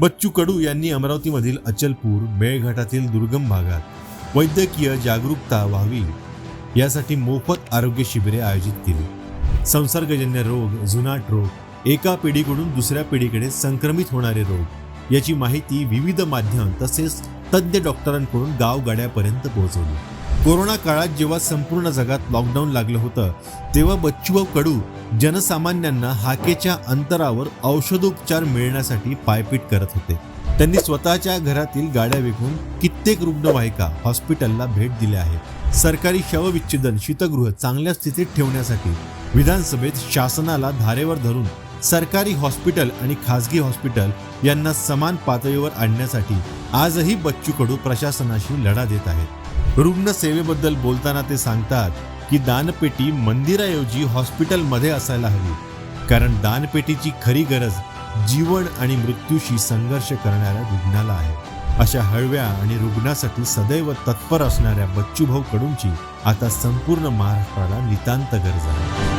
बच्चू कडू यांनी अमरावतीमधील अचलपूर मेळघाटातील दुर्गम भागात वैद्यकीय जागरूकता व्हावी यासाठी मोफत आरोग्य शिबिरे आयोजित केली. संसर्गजन्य रोग जुनाट रोग एका पिढीकडून दुसऱ्या पिढीकडे संक्रमित होणारे रोग याची माहिती विविध माध्यम तसेच तज्ज्ञ डॉक्टरांकडून गावगाड्यापर्यंत पोहोचवली. कोरोना काळात जेव्हा संपूर्ण जगात लॉकडाऊन लागलं होतं तेव्हा बच्चूभाऊ कडू जनसामान्यांना हाकेच्या अंतरावर औषधोपचार मिळण्यासाठी पायपीट करत होते. त्यांनी स्वतःच्या घरातील गाड्या विकून कित्येक रुग्णवाहिका हॉस्पिटलला भेट दिल्या आहेत. सरकारी शवविच्छेदन शीतगृह चांगल्या स्थितीत ठेवण्यासाठी विधानसभेत शासनाला धारेवर धरून सरकारी हॉस्पिटल आणि खासगी हॉस्पिटल यांना समान पातळीवर आणण्यासाठी आजही बच्चू कडू प्रशासनाशी लढा देत आहेत. रुग्णसेवेबद्दल बोलताना ते सांगतात की दानपेटी मंदिराऐवजी हॉस्पिटलमध्ये असायला हवी कारण दानपेटीची खरी गरज जीवन आणि मृत्यूशी संघर्ष करणाऱ्या रुग्णाला आहे. अशा हळव्या आणि रुग्णासाठी सदैव तत्पर असणाऱ्या बच्चूभाऊ कडूंची आता संपूर्ण महाराष्ट्राला नितांत गरज आहे.